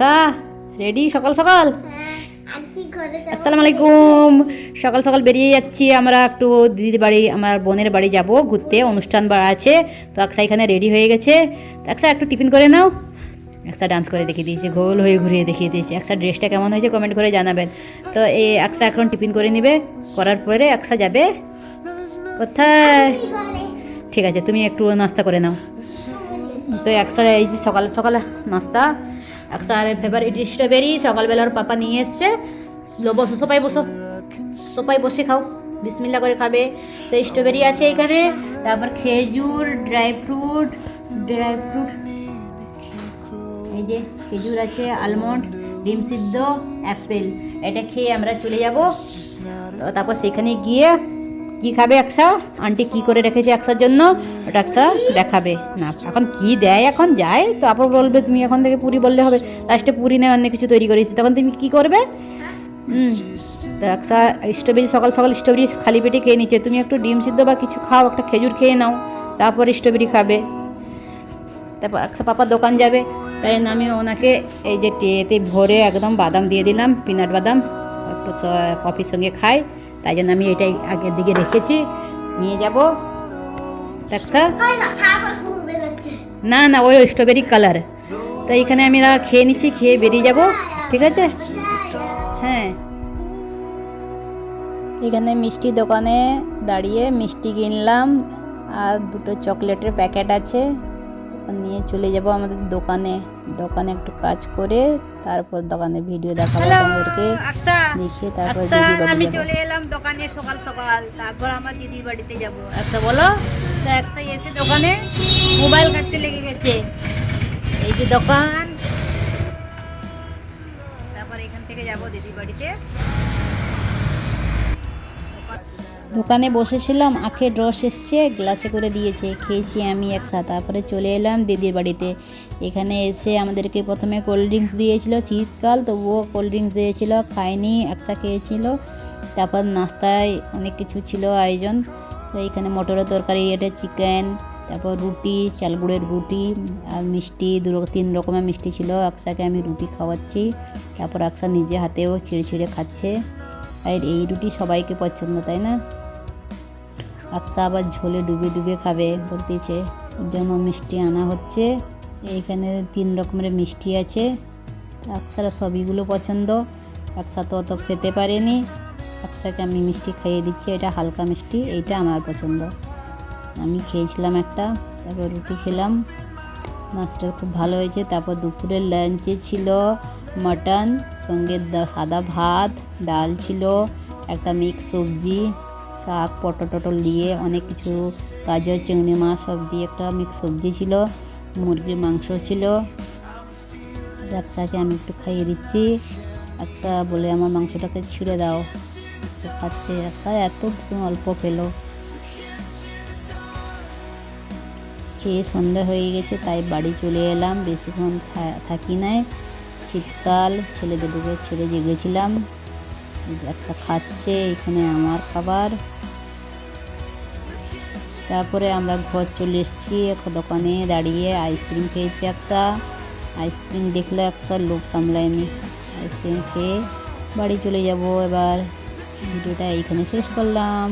আকসা ready সকাল সকাল? Aunty আসসালামু আলাইকুম। সকাল সকাল বেরিয়ে যাচ্ছি আমরা একটু দিদির বাড়ি আমার বোনের বাড়ি যাব ঘুরতে অনুষ্ঠান বা আছে। তো আকসা এখানে রেডি হয়ে গেছে। তো আকসা একটু টিফিন করে নাও। একসা ডান্স করে দেখিয়ে দিয়েছে গোল হয়ে ঘুরিয়ে দেখিয়ে দিয়েছে। একসা ড্রেসটা কেমন হয়েছে কমেন্ট করে জানাবেন। তো এই একসা এখন টিফিন করে নেবে করার পরে একসা যাবে। কোথায়? ঠিক আছে তুমি একটু নাস্তা করে নাও। তো একসা এই যে সকাল সকাল নাস্তা। আর ফেভারিট স্ট্রবেরি সকালবেলা ওর পাপা নিয়ে এসছে। বসো, সবাই বসো। সবাই বসে খাও। বিসমিল্লা করে খাবে। তো স্ট্রবেরি আছে এখানে। তারপর খেজুর, ড্রাই ফ্রুট ড্রাই ফ্রুট। এই যে খেজুর আছে, আলমন্ড, ডিম সিদ্ধ, অ্যাপেল। এটা খেয়ে আমরা চলে যাব। তো তারপর সেখানে গিয়ে কি খাবে একসা আন্টি কি করে রেখেছে একসার জন্য? ওটা একসা দেখাবে। না, এখন কি দেয় এখন? যায় তারপর বলবে, তুমি এখন থেকে পুরি বললে হবে। লাস্টে পুরি নেই অন্য কিছু তৈরি করেছি। তখন তুমি কি করবে? হুম, তো একসা স্ট্রবেরি, সকাল সকাল স্ট্রবেরি খালি পেটে খেয়ে নিচ্ছে। তুমি একটু ডিম সিদ্ধ বা কিছু খাও, একটা খেজুর খেয়ে নাও, তারপর স্ট্রবেরি খাবে। তারপর একসা পাপার দোকান যাবে। তাই আমি ওনাকে এই যে টেতে ভরে একদম বাদাম দিয়ে দিলাম, পিনাট বাদাম, একটু কফির সঙ্গে খাই। তাই জন্য আমি এটাই আগের দিকে রেখেছি। নিয়ে যাব। একসা না না, ওই স্ট্রবেরি কালার তো এখানে আমি খেয়ে নিচ্ছি, খেয়ে বেরিয়ে যাব। ঠিক আছে? হ্যাঁ। এখানে মিষ্টি দোকানে দাঁড়িয়ে মিষ্টি কিনলাম, আর দুটো চকলেটের প্যাকেট আছে। নিয়ে চলে যাব আমাদের দোকানে। দোকানে একটু কাজ করে তারপর দোকানে ভিডিও দেখাবো তোমাদেরকে। দেখিয়ে তারপর দিদি বাড়ি আমি চলে এলাম দোকানে সকাল সকাল। তারপর আমার দিদির বাড়িতে যাব। একটা বলো। তো একটা এসে দোকানে মোবাইল ঘাটতে লেগে গেছে। এই যে দোকান। তারপর এখান থেকে যাব দিদির বাড়িতে। দোকানে বসেছিলাম, আখের রস এসছে, গ্লাসে করে দিয়েছে, খেয়েছি আমি একসাথে। তারপরে চলে এলাম দিদির বাড়িতে। এখানে এসে আমাদেরকে প্রথমে কোল্ড ড্রিঙ্কস দিয়েছিল শীতকাল, তবুও কোল্ড ড্রিঙ্কস দিয়েছিল, খাইনি, একসা খেয়েছিল। তারপর নাস্তায় অনেক কিছু ছিল আয়োজন। তো এখানে মটরের তরকারি, এটা চিকেন তারপর রুটি, চালগুড়ের রুটি, আর মিষ্টি, দু তিন রকমের মিষ্টি ছিল। আকসাকে আমি রুটি খাওয়াচ্ছি, তারপর আকসা নিজে হাতেও ছিঁড়ে ছিঁড়ে খাচ্ছে। আর এই রুটি সবাইকে পছন্দ, তাই না? আকসা আবার ঝোলে ডুবে ডুবে খাবে বলতেছে ওর জন্য মিষ্টি আনা হচ্ছে। এইখানে তিন রকমের মিষ্টি আছে। আকসারা সবইগুলো পছন্দ। আকসা তো অত খেতে পারেনি। আকসাকে আমি মিষ্টি খাইয়ে দিচ্ছি, এটা হালকা মিষ্টি, এইটা আমার পছন্দ। আমি খেয়েছিলাম একটা, তারপর রুটি খেলাম। নাচটা খুব ভালো হয়েছে। তারপর দুপুরের লাঞ্চে ছিল মটন সঙ্গে সাদা ভাত, ডাল ছিল, একটা মিক্স সবজি। শাক, পটল দিয়ে অনেক কিছু, গাজর, চিংড়ি মাছ সব দিয়ে একটা মিক্স সবজি ছিল, মুরগির মাংস ছিল। একসাকে আমি একটু খাইয়ে দিচ্ছি। একসা বলে আমার মাংসটাকে ছিঁড়ে দাও। খাচ্ছে, একসা এত অল্প খেলো। খেয়ে সন্ধ্যা হয়ে গেছে, তাই বাড়ি চলে এলাম। বেশিক্ষণ থাকি নাই। শীতকাল, ছেলেদেরকে ছেড়ে জেগেছিলাম। একসা খাচ্ছে, এখানে আমার খাবার। তারপরে আমরা ঘর চলে এসেছি একটা দোকানে দাঁড়িয়ে আইসক্রিম খেয়েছি একসা। আইসক্রিম দেখলে একসা লোভ সামলায়নি। আইসক্রিম খেয়ে বাড়ি চলে যাব এবার। ভিডিওটা এইখানে শেষ করলাম।